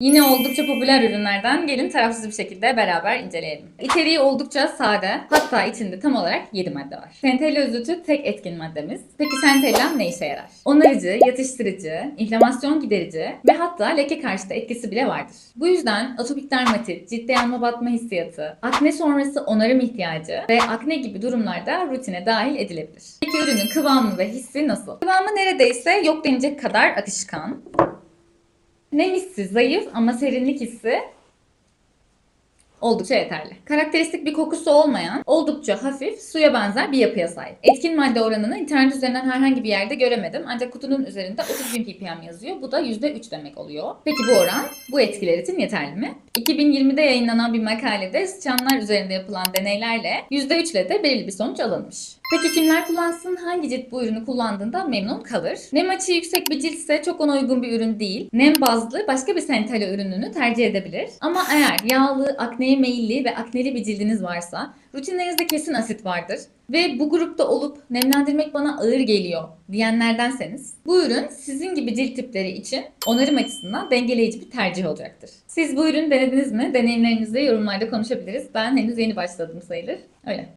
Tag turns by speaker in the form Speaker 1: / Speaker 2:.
Speaker 1: Yine oldukça popüler ürünlerden gelin tarafsız bir şekilde beraber inceleyelim. İçeriği oldukça sade, hatta içinde tam olarak 7 madde var. Centella özütü tek etkin maddemiz. Peki Centella ne işe yarar? Onarıcı, yatıştırıcı, inflamasyon giderici ve hatta leke karşıtı etkisi bile vardır. Bu yüzden atopik dermatit, ciltte yanma batma hissiyatı, akne sonrası onarım ihtiyacı ve akne gibi durumlarda rutine dahil edilebilir. Peki ürünün kıvamı ve hissi nasıl? Kıvamı neredeyse yok denecek kadar akışkan. Nem hissi zayıf ama serinlik hissi oldukça yeterli. Karakteristik bir kokusu olmayan, oldukça hafif, suya benzer bir yapıya sahip. Etkin madde oranını internet üzerinden herhangi bir yerde göremedim. Ancak kutunun üzerinde 30 bin ppm yazıyor. Bu da %3 demek oluyor. Peki bu oran bu etkiler için yeterli mi? 2020'de yayınlanan bir makalede sıçanlar üzerinde yapılan deneylerle %3 ile de belirli bir sonuç alınmış. Peki kimler kullansın? Hangi cilt bu ürünü kullandığında memnun kalır? Nem açığı yüksek bir ciltse çok ona uygun bir ürün değil. Nem bazlı başka bir Centella ürününü tercih edebilir. Ama eğer yağlı, akneye meyilli ve akneli bir cildiniz varsa rutinlerinizde kesin asit vardır ve bu grupta olup nemlendirmek bana ağır geliyor diyenlerdenseniz bu ürün sizin gibi cilt tipleri için onarım açısından dengeleyici bir tercih olacaktır. Siz bu ürünü denediniz mi? Deneyimlerinizi yorumlarda konuşabiliriz. Ben henüz yeni başladım sayılır. Öyle.